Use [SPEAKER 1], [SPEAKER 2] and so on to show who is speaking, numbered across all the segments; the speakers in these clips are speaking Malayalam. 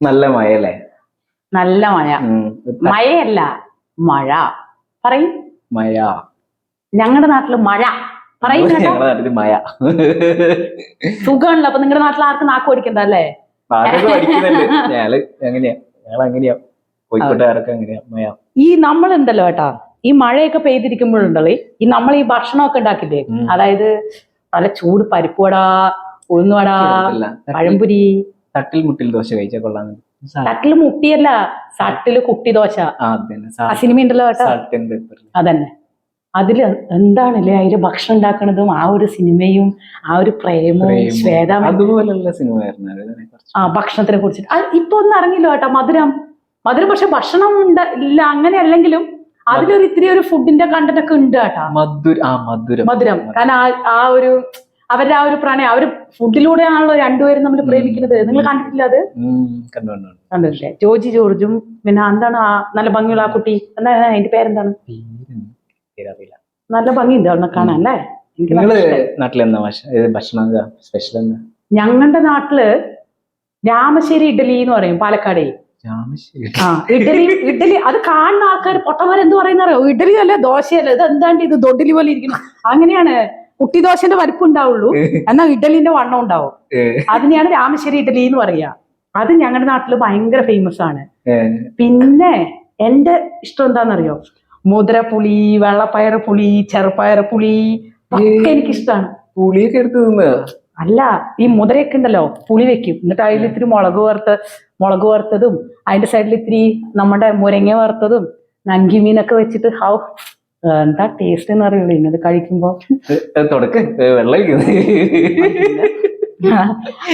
[SPEAKER 1] നല്ല മഴ അല്ലേ
[SPEAKER 2] നല്ല മഴ. മഴയല്ല മഴ. പറയും.
[SPEAKER 1] മഴ.
[SPEAKER 2] ഞങ്ങളുടെ നാട്ടിൽ മഴ. പറയും
[SPEAKER 1] ഞങ്ങളുടെ നാട്ടിൽ മഴ.
[SPEAKER 2] സുഖമാണല്ലോ അപ്പൊ നിങ്ങളുടെ നാട്ടിൽ ആർക്കും നാക്ക് ഓടിക്കണ്ട അല്ലേ ഈ നമ്മൾ ഏട്ടാ. ഈ മഴയൊക്കെ പെയ്തിരിക്കുമ്പോഴുണ്ടല്ലോ ഈ നമ്മൾ ഈ ഭക്ഷണമൊക്കെ ഉണ്ടാക്കില്ലേ. അതായത് നല്ല ചൂട് പരിപ്പുവട ഉഴുന്നുവട പഴംപുരി
[SPEAKER 1] തട്ടിൽ മുട്ടിൽ ദോശ കഴിച്ചാൽ കൊള്ളാന്ന്.
[SPEAKER 2] തട്ടിൽ മുട്ടിയല്ല തട്ടിൽ കുട്ടി ദോശ.
[SPEAKER 1] ആ
[SPEAKER 2] സിനിമ ഉണ്ടല്ലോ
[SPEAKER 1] കേട്ടോ.
[SPEAKER 2] അതന്നെ. അതിൽ എന്താണല്ലേ അതിൽ ഭക്ഷണം ഉണ്ടാക്കണതും ആ ഒരു സിനിമയും ആ ഒരു പ്രേമവും ശ്വേത
[SPEAKER 1] അതുപോലുള്ള.
[SPEAKER 2] ആ ഭക്ഷണത്തിനെ കുറിച്ചിട്ട്. ഇപ്പൊ ഒന്നും അറിഞ്ഞില്ല കേട്ടോ. മധുരം. മധുരം പക്ഷെ ഭക്ഷണം ഉണ്ട് ഇല്ല അങ്ങനെ അല്ലെങ്കിലും അതിലൊരു ഇത്തിരി ഒരു ഫുഡിന്റെ കണ്ടന്റ് ഒക്കെ ഉണ്ട് കേട്ടോ.
[SPEAKER 1] മധുര മധുരം.
[SPEAKER 2] മധുരം. കാരണം ആ ഒരു അവരുടെ ആ ഒരു പ്രണയം അവർ ഫുഡിലൂടെയാണല്ലോ രണ്ടുപേരും നമ്മൾ പ്രേമിക്കുന്നത്. നിങ്ങൾ കണ്ടിട്ടില്ല അത്. കണ്ടിട്ടില്ലേ? ജോജി ജോർജും പിന്നെ എന്താണ് ആ നല്ല ഭംഗിയുള്ള ആ കുട്ടി? എന്താ അതിന്റെ പേരെന്താണ്? നല്ല ഭംഗിയുണ്ട് അവിടെ കാണാൻ അല്ലേ.
[SPEAKER 1] നാട്ടിലെന്താ ഭക്ഷണം സ്പെഷ്യൽ എന്താ?
[SPEAKER 2] ഞങ്ങളുടെ നാട്ടിൽ രാമശ്ശേരി ഇഡലി എന്ന് പറയും പാലക്കാടേ. ആ ഇഡലി ഇഡലി. അത് കാണുന്ന ആൾക്കാർ പൊട്ടന്മാർ എന്ത് പറയുന്നറിയോ? ഇഡലി അല്ല ദോശയല്ല. ഇത് എന്താണ്ട് ഇത്? ദൊഡലി പോലെ ഇരിക്കണം അങ്ങനെയാണ് കുട്ടി ദോശന്റെ വലിപ്പം ഉണ്ടാവുള്ളൂ എന്നാൽ ഇഡലിന്റെ വണ്ണം ഉണ്ടാവും. അതിനെയാണ് രാമശ്ശേരി ഇഡലി എന്ന് പറയുക അത് ഞങ്ങളുടെ നാട്ടിൽ ഭയങ്കര ഫേമസ് ആണ്. പിന്നെ എന്റെ ഇഷ്ടം എന്താണെന്നറിയോ? പുളി വെള്ളപ്പയർ പുളി ചെറുപ്പയർ പുളി ഒക്കെ എനിക്കിഷ്ടമാണ്
[SPEAKER 1] പുളിയൊക്കെ എടുത്ത് തിന്ന്?
[SPEAKER 2] അല്ല ഈ മുതിരയൊക്കെ ഉണ്ടല്ലോ പുളി വെക്കും. എന്നിട്ട് അതിൽ ഇത്തിരി മുളക് വറുത്ത മുളക് വറുത്തതും അതിന്റെ സൈഡിൽ ഇത്തിരി നമ്മുടെ മുരങ്ങ വറുത്തതും നങ്കി മീനൊക്കെ വെച്ചിട്ട് ഹൗ എന്താ ടേസ്റ്റ് എന്ന് അറിയുള്ളൂ ഇന്നത് കഴിക്കുമ്പോ.
[SPEAKER 1] തുടക്ക്. വെള്ളം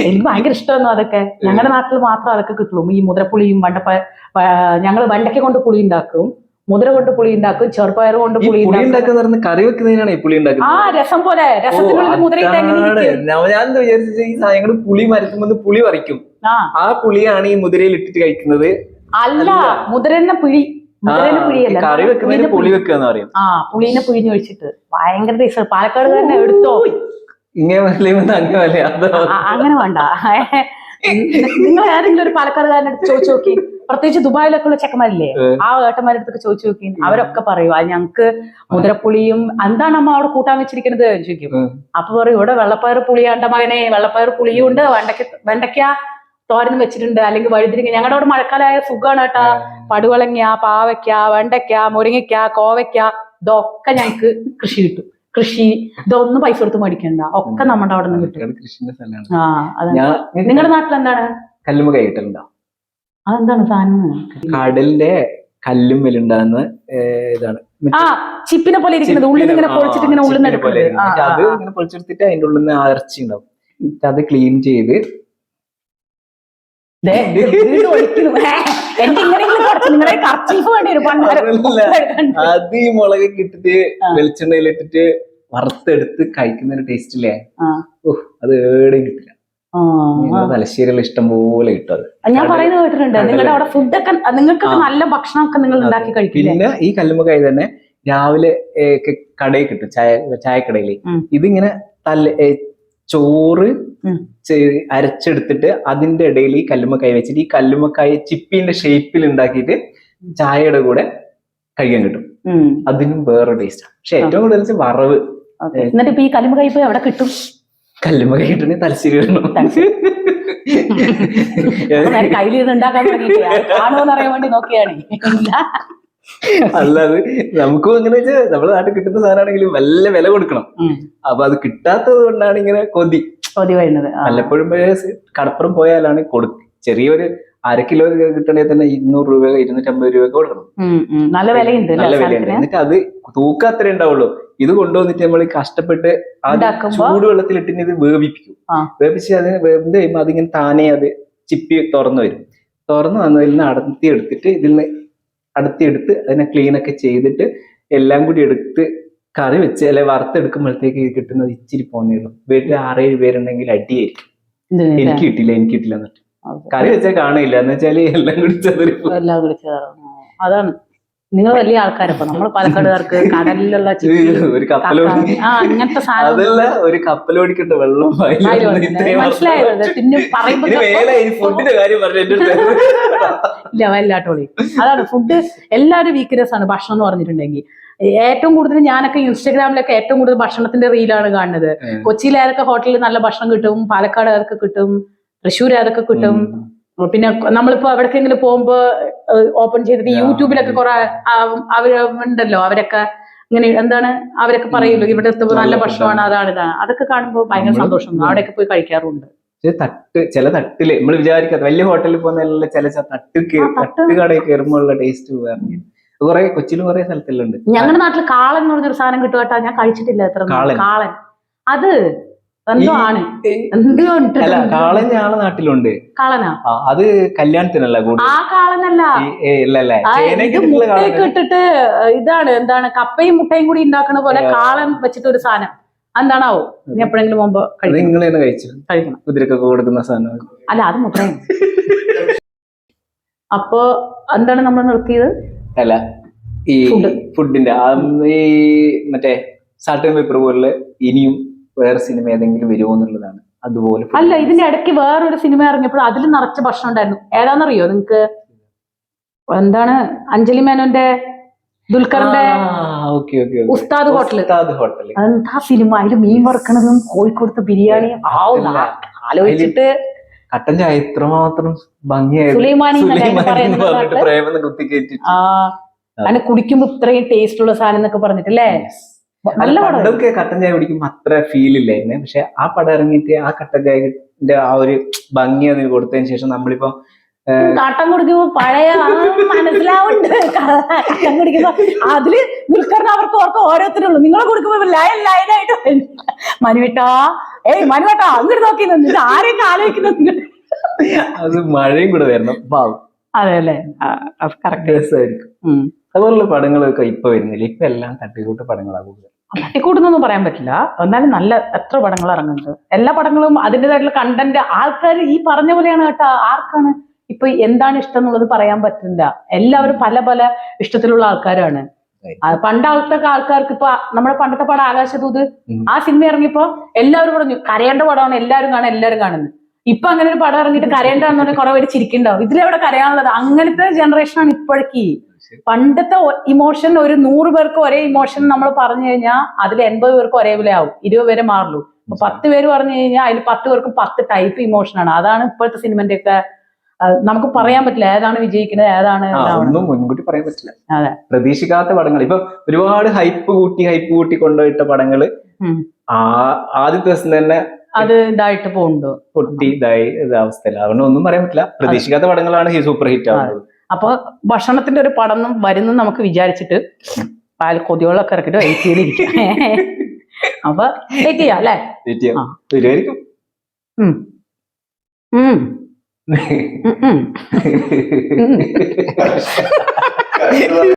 [SPEAKER 2] എനിക്ക് ഭയങ്കര ഇഷ്ടമായിരുന്നു അതൊക്കെ. ഞങ്ങളുടെ നാട്ടിൽ മാത്രം അതൊക്കെ കിട്ടുള്ളൂ. ഈ മുതിരപ്പുളിയും വണ്ടപ്പ ഞങ്ങൾ വണ്ടയ്ക്ക് കൊണ്ട് പുളി ഉണ്ടാക്കും. മുതിര കൊണ്ട് പുളി ഉണ്ടാക്കും. ചെറുപ്പയർ കൊണ്ട് പുളി ഉണ്ടാക്കും.
[SPEAKER 1] കറി വെക്കുന്നതിനാണ് പുളി
[SPEAKER 2] ആ
[SPEAKER 1] ഉണ്ടാക്കുന്നത്
[SPEAKER 2] രസം പോലെ. രസത്തിനുള്ളിൽ
[SPEAKER 1] അതാണ്. ഞാൻ വിചാരിച്ചത് ഈ സാധനങ്ങൾ പുളി മരത്തുമ്പോൾ പുളി പറിക്കും.
[SPEAKER 2] ആ.
[SPEAKER 1] ആ പുളിയാണ് ഈ മുതിരയിൽ ഇട്ടിട്ട് കഴിക്കുന്നത്.
[SPEAKER 2] അല്ല മുതിരന്നെ പിഴി
[SPEAKER 1] ആ, കറി വെക്കുന്നതിന്
[SPEAKER 2] പുളിനെ
[SPEAKER 1] പുളി വെക്കുക എന്ന് പറയും.
[SPEAKER 2] ആ പുളീനെ പിഴിഞ്ഞ് ഒഴിച്ചിട്ട്. ഭയങ്കര ടേസ്റ്റ് പാലക്കാട് തന്നെ എടുത്തോ?
[SPEAKER 1] അങ്ങനെ
[SPEAKER 2] വേണ്ട. നിങ്ങൾ ഏതെങ്കിലും ഒരു പാലക്കാടുകാരനെ അടുത്ത് ചോദിച്ചു നോക്കി. പ്രത്യേകിച്ച് ദുബായിലൊക്കെ ഉള്ള ചെക്കന്മാരില്ലേ. ആ ഏട്ടന്മാരുടെ അടുത്തൊക്കെ ചോദിച്ചു നോക്കി. അവരൊക്കെ പറയും അത് ഞങ്ങക്ക് മുതിരപ്പുളിയും എന്താണ് അമ്മ അവിടെ കൂട്ടാൻ വെച്ചിരിക്കുന്നത് ചോദിക്കും. അപ്പൊ പറയും ഇവിടെ വെള്ളപ്പയർ പുളിയാണ്ട മകനെ വെള്ളപ്പയർ പുളിയും ഉണ്ട് വെണ്ടയ്ക്ക വെണ്ടയ്ക്ക തോരൻ വെച്ചിട്ടുണ്ട്. അല്ലെങ്കിൽ വഴുതിരിങ്ങ. ഞങ്ങളുടെ അവിടെ മഴക്കാലമായ സുഖമാണ് കേട്ടാ. പടുവളങ്ങ പാവയ്ക്ക വെണ്ടയ്ക്ക മുരിങ്ങയ്ക്ക കോവയ്ക്ക ഇതൊക്കെ ഞങ്ങൾക്ക് കൃഷി കിട്ടും. കൃഷി ഇതൊന്നും പൈസ കൊടുത്ത് മേടിക്കണ്ട. ഒക്കെ നമ്മുടെ അവിടെ നിന്ന് കിട്ടും ആ നിങ്ങളുടെ നാട്ടിൽ എന്താണ്?
[SPEAKER 1] കല്ലുമ്മ കഴിയിട്ടുണ്ടോ
[SPEAKER 2] അതെന്താണ് സാധനം?
[SPEAKER 1] കടലിന്റെ കല്ലുമ്മലുണ്ടാകുന്ന ഇതാണ്.
[SPEAKER 2] ആ ചിപ്പിനെ പോലെ ഇരിക്കുന്നത്. ഉള്ളിൽ ഇങ്ങനെ പൊളിച്ചിട്ട് ഇങ്ങനെ ഉള്ളിൽ നിന്ന്
[SPEAKER 1] അത് ഇങ്ങനെ പൊളിച്ചെടുത്തിട്ട് അതിന്റെ ഉള്ളിൽ നിന്ന് എന്നിട്ട് അത് ക്ലീൻ ചെയ്ത് അത് ഈ കിട്ടിട്ട് ഇട്ടിട്ട്. വെളിച്ചെണ്ണയിൽ ഇട്ടിട്ട് വറുത്തെടുത്ത് കഴിക്കുന്ന ഒരു ടേസ്റ്റ് ഇല്ലേ. അത് ഏടെയും കിട്ടില്ല. തലശ്ശേരിയിൽ ഇഷ്ടം പോലെ കിട്ടും
[SPEAKER 2] ഞാൻ പറയുന്നത് കേട്ടിട്ടുണ്ട്. നിങ്ങളുടെ അവിടെ ഫുഡൊക്കെ
[SPEAKER 1] നിങ്ങൾക്ക്.
[SPEAKER 2] നല്ല ഭക്ഷണമൊക്കെ നിങ്ങൾ ഉണ്ടാക്കി കഴിക്കില്ലേ?
[SPEAKER 1] പിന്നെ ഈ കല്ലുമ്മക്കായി തന്നെ രാവിലെ കടയിൽ കിട്ടും. ചായ ചായക്കടയിൽ ഇതിങ്ങനെ തല്ല ഏ, ചോറ് അരച്ചെടുത്തിട്ട് അതിന്റെ ഇടയിൽ ഈ കല്ലുമ്മക്കായ വെച്ചിട്ട് ഈ കല്ലുമ്മക്കായ ചിപ്പിന്റെ ഷേപ്പിൽ ഉണ്ടാക്കിയിട്ട് ചായയുടെ കൂടെ കഴിക്കാൻ കിട്ടും. അതിനും വേറെ ടേസ്റ്റാണ് പക്ഷെ ഏറ്റവും കൂടുതൽ വറവ്.
[SPEAKER 2] എന്നിട്ട് ഇപ്പൊ ഈ കല്ലുമ്മക്കായ എവിടെ കിട്ടും?
[SPEAKER 1] കല്ലുമ്മക്കായ കിട്ടണേ തലശ്ശേരി വരണം.
[SPEAKER 2] ഇത് ഉണ്ടാക്കാൻ വേണ്ടി നോക്കിയാണ്.
[SPEAKER 1] അല്ലാതെ നമുക്കും അങ്ങനെ വെച്ചാൽ നമ്മുടെ നാട്ടിൽ കിട്ടുന്ന സാധനമാണെങ്കിലും വല്ല വില കൊടുക്കണം. അപ്പൊ അത് കിട്ടാത്തത് കൊണ്ടാണ് ഇങ്ങനെ കൊതി
[SPEAKER 2] കൊതി വരുന്നത്.
[SPEAKER 1] വല്ലപ്പോഴും കടപ്പുറം പോയാലാണ് കൊടുക്ക ചെറിയൊരു അര കിലോ കിട്ടണേ തന്നെ ഇരുന്നൂറ് രൂപ ഇരുന്നൂറ്റമ്പത് രൂപ കൊടുക്കണം.
[SPEAKER 2] നല്ല വിലയുണ്ട്
[SPEAKER 1] നല്ല വിലയുണ്ട്? എന്നിട്ട് അത് തൂക്ക അത്രേ ഉണ്ടാവുള്ളൂ ഇത് കൊണ്ടുവന്നിട്ട് നമ്മൾ കഷ്ടപ്പെട്ട്
[SPEAKER 2] ചൂടുവെള്ളത്തിൽ
[SPEAKER 1] ഇട്ടിന് ഇത് വേവിപ്പിക്കും. വേവിച്ച് അതിന് വെന്ത് കഴിയുമ്പോൾ അതിങ്ങനെ താനേ അത് ചിപ്പി തുറന്നു വരും തുറന്നു വന്നതിൽ നിന്ന് അടർത്തി എടുത്തിട്ട് ഇതിൽ നിന്ന് അടർത്തി എടുത്ത് അതിനെ ക്ലീൻ ഒക്കെ ചെയ്തിട്ട് എല്ലാം കൂടി എടുത്ത് കറി വെച്ച് അല്ലെ വറുത്തെടുക്കുമ്പോഴത്തേക്ക് കിട്ടുന്നത് ഇച്ചിരി പോന്നേ ഉള്ളൂ വീട്ടിൽ ആറേഴ് പേരുണ്ടെങ്കിൽ അടിയായിരിക്കും? എനിക്ക് കിട്ടില്ല എനിക്ക് കിട്ടില്ല എന്നിട്ട് കറി വെച്ചാൽ കാണില്ല എന്ന് വെച്ചാൽ എല്ലാം കൂടി
[SPEAKER 2] ചേർന്ന്. അതാണ്. നിങ്ങൾ വലിയ ആൾക്കാരപ്പോ. നമ്മൾ പാലക്കാടുകാർക്ക് കടലിലുള്ള
[SPEAKER 1] ഒരു കപ്പലോടി
[SPEAKER 2] ആ അങ്ങനത്തെ സാധനം
[SPEAKER 1] ഒരു കപ്പലോടിക്കണ്ട വെള്ളം?
[SPEAKER 2] പിന്നെ ഇല്ല വല്ലാട്ടോളി അതാണ് ഫുഡ് എല്ലാവരും വീക്ക്നെസ് ആണ് ഭക്ഷണം എന്ന് പറഞ്ഞിട്ടുണ്ടെങ്കിൽ ഏറ്റവും കൂടുതൽ ഞാനൊക്കെ ഇൻസ്റ്റാഗ്രാമിലൊക്കെ ഏറ്റവും കൂടുതൽ ഭക്ഷണത്തിന്റെ റീലാണ് കാണുന്നത്. കൊച്ചിയിലേതൊക്കെ ഏതൊക്കെ ഹോട്ടലിൽ നല്ല ഭക്ഷണം കിട്ടും പാലക്കാട് ഏതൊക്കെ കിട്ടും തൃശ്ശൂർ ഏതൊക്കെ കിട്ടും പിന്നെ നമ്മളിപ്പോ എവിടേക്കെങ്കിലും പോകുമ്പോ ഓപ്പൺ ചെയ്തിട്ട്. യൂട്യൂബിലൊക്കെ കുറെ അവരുണ്ടല്ലോ അവരൊക്കെ ഇങ്ങനെ എന്താണ് അവരൊക്കെ പറയുമല്ലോ ഇവിടുത്തെ നല്ല ഭക്ഷണമാണ് അതാണ് ഇതാണ്. അതൊക്കെ കാണുമ്പോൾ ഭയങ്കര സന്തോഷം. അവിടെയൊക്കെ പോയി കഴിക്കാറുണ്ട്.
[SPEAKER 1] തട്ട് ചില തട്ടിൽ നമ്മൾ വിചാരിക്കാത്ത വലിയ ഹോട്ടലിൽ പോകുന്ന ചില തട്ട്
[SPEAKER 2] തട്ട്.
[SPEAKER 1] കടയിൽ കയറുമ്പോൾ ഉള്ള ടേസ്റ്റ് വേറെ കുറെ കൊച്ചിയിലും കുറെ സ്ഥലത്തിലുണ്ട്
[SPEAKER 2] ഞങ്ങളുടെ നാട്ടിൽ കാളൻ എന്ന് പറഞ്ഞൊരു സാധനം കിട്ടുക ഞാൻ കഴിച്ചിട്ടില്ല എത്ര
[SPEAKER 1] കാളൻ?
[SPEAKER 2] കാളൻ. അത് എന്തോ ആണ്.
[SPEAKER 1] ഈ-
[SPEAKER 2] എന്തോ ഉണ്ട്.
[SPEAKER 1] അല്ല കാളൻ ഞങ്ങളെ നാട്ടിലുണ്ട്.
[SPEAKER 2] കാളനാ?
[SPEAKER 1] അത് കല്യാണത്തിനല്ല
[SPEAKER 2] ആ കാളനല്ല. മുട്ടയൊക്കെ ഇട്ടിട്ട് ഇതാണ് എന്താണ് കപ്പയും മുട്ടയും കൂടി ഉണ്ടാക്കണ പോലെ കാളൻ വെച്ചിട്ട് ഒരു സാധനം. എന്താണാവോ ഇനി എപ്പോഴെങ്കിലും മുമ്പ്
[SPEAKER 1] നിങ്ങൾ തന്നെ കഴിച്ചു?
[SPEAKER 2] കഴിക്കണം.
[SPEAKER 1] കുതിരക്കൊക്കെ കൊടുക്കുന്ന സാധനം.
[SPEAKER 2] അല്ല അത് മുട്ട അപ്പോ എന്താണ് നമ്മൾ നിർത്തിയത്?
[SPEAKER 1] അല്ല ഈ. ഫുഡിന്റെ ഈ മറ്റേ സാൾട്ട് പേപ്പർ പോലെ ഇനിയും വേറെ സിനിമ ഏതെങ്കിലും വരുമോ എന്നുള്ളതാണ്. അതുപോലെ
[SPEAKER 2] അല്ല ഇതിന്റെ ഇടയ്ക്ക് വേറൊരു സിനിമ ഇറങ്ങിയപ്പോൾ അതിൽ നിറച്ച ഭക്ഷണം ഉണ്ടായിരുന്നു. ഏതാണെന്നറിയോ നിങ്ങക്ക്? എന്താണ്? അഞ്ജലി മേനോന്റെ ദുൽഖറിന്റെ. ഉസ്താദ്
[SPEAKER 1] ഹോട്ടൽ.
[SPEAKER 2] എന്താ സിനിമ അതിൽ മീൻ വറുക്കണതും കോഴിക്കോടത്തെ ബിരിയാണിയും. ആലോചിച്ചിട്ട്
[SPEAKER 1] കട്ടൻ ചായ എത്രമാത്രം ഭംഗിയായിട്ട്? കുത്തി
[SPEAKER 2] കുടിക്കുമ്പോ ഇത്രയും ടേസ്റ്റ് ഉള്ള സാധനം എന്നൊക്കെ പറഞ്ഞിട്ടല്ലേ? നല്ല
[SPEAKER 1] പണ്ടൊക്കെ കട്ടൻ ചായ കുടിക്കുമ്പോൾ അത്ര ഫീൽ ഇല്ലായിരുന്നു. പക്ഷെ ആ പടം ഇറങ്ങിയിട്ട് ആ കട്ടൻ ചായന്റെ ആ ഒരു ഭംഗി അതിന് കൊടുത്തതിന് ശേഷം നമ്മളിപ്പോ
[SPEAKER 2] കട്ടൻ കുടിക്കുമ്പോ പഴയ മനസ്സിലാവുണ്ട്. കട്ടൻ കുടിക്കുമ്പോ അതിൽ ദുൽഖറിന് അവർക്ക് ഓർക്ക് ഓരോരുത്തരുള്ളൂ നിങ്ങളെ കൊടുക്കുമ്പോ ലൈൻ ലൈനായിട്ട് മനുവേട്ടാ ഏയ് മനുവേട്ടാ അങ്ങോട്ട് നോക്കി നിന്ന്. ആരെയൊക്കെ ആലോചിക്കുന്നത്
[SPEAKER 1] അത് മഴയും കൂടെ വരണം.
[SPEAKER 2] അതെ അല്ലേ? കറക്റ്റ്
[SPEAKER 1] രസമായിരിക്കും അതുപോലുള്ള പടങ്ങളൊക്കെ ഇപ്പൊ വരുന്നില്ല? ഇപ്പൊ എല്ലാം തട്ടിക്കൂട്ട് പടങ്ങളാണ് കൂടുതൽ.
[SPEAKER 2] തട്ടിക്കൂട്ടുന്നൊന്നും പറയാൻ പറ്റില്ല. എന്നാലും നല്ല എത്ര പടങ്ങൾ ഇറങ്ങുന്നുണ്ട് എല്ലാ പടങ്ങളും അതിന്റെതായിട്ടുള്ള കണ്ടന്റ് ആൾക്കാർ ഈ പറഞ്ഞ പോലെയാണ് കേട്ടോ. ആർക്കാണ് ഇപ്പൊ എന്താണ് ഇഷ്ടം എന്നുള്ളത് പറയാൻ പറ്റില്ല. എല്ലാവരും പല പല ഇഷ്ടത്തിലുള്ള ആൾക്കാരാണ്. പണ്ടാളത്തെ ആൾക്കാർക്ക് ഇപ്പൊ നമ്മുടെ പണ്ടത്തെ പടം ആകാശദൂത് ആ സിനിമ ഇറങ്ങിയപ്പോ എല്ലാവരും പറഞ്ഞു കരയേണ്ട പടമാണ് എല്ലാവരും കാണാൻ എല്ലാവരും കാണുന്നത്. ഇപ്പൊ അങ്ങനെ ഒരു പടം ഇറങ്ങിയിട്ട് കരയേണ്ടെന്ന് പറഞ്ഞാൽ കുറെ പേര് ചിരിക്കുന്നുണ്ടാവും. ഇതിലെവിടെ കരയാനുള്ളത്? അങ്ങനത്തെ ജനറേഷൻ ആണ് ഇപ്പോഴേക്ക്. പണ്ടത്തെ ഇമോഷൻ ഒരു നൂറ് പേർക്ക് ഒരേ ഇമോഷൻ നമ്മൾ പറഞ്ഞു കഴിഞ്ഞാൽ അതിൽ എൺപത് പേർക്ക് ഒരേപോലെ ആവും. ഇരുപത് പേരെ മാറുള്ളൂ. അപ്പൊ പത്ത് പേര് പറഞ്ഞു കഴിഞ്ഞാൽ അതിൽ പത്ത് പേർക്ക് പത്ത് ടൈപ്പ് ഇമോഷനാണ് അതാണ് ഇപ്പോഴത്തെ സിനിമന്റെ ഒക്കെ നമുക്ക് പറയാൻ പറ്റില്ല ഏതാണ് വിജയിക്കുന്നത് ഏതാണ്
[SPEAKER 1] ഒന്നും മുൻകൂട്ടി പറയാൻ പറ്റില്ല.
[SPEAKER 2] അതെ.
[SPEAKER 1] പ്രതീക്ഷിക്കാത്ത പടങ്ങൾ. ഇപ്പൊ ഒരുപാട് ഹൈപ്പ് കൂട്ടി ഹൈപ്പ് കൂട്ടി കൊണ്ടുപോയിട്ട
[SPEAKER 2] പടങ്ങൾ.
[SPEAKER 1] ആ ആദ്യത്തെ ദിവസം തന്നെ
[SPEAKER 2] അത് ഇതായിട്ട് പോകുന്നുണ്ട്
[SPEAKER 1] പൊട്ടി ഇതായി ഇത് അവസ്ഥയില്ല അതുകൊണ്ട് ഒന്നും പറയാൻ പറ്റില്ല. പ്രതീക്ഷിക്കാത്ത പടങ്ങളാണ് ഈ സൂപ്പർ ഹിറ്റ് ആവുന്നത്.
[SPEAKER 2] അപ്പൊ ഭക്ഷണത്തിന്റെ ഒരു പടം വരുന്നു നമുക്ക് വിചാരിച്ചിട്ട് പാൽ കൊതികളൊക്കെ ഇറക്കിട്ട് വെയിറ്റ് ചെയ്തിരിക്കും അപ്പൊ വെയിറ്റ് ചെയ്യാം അല്ലേ?
[SPEAKER 1] വെയിറ്റ് ചെയ്യാം.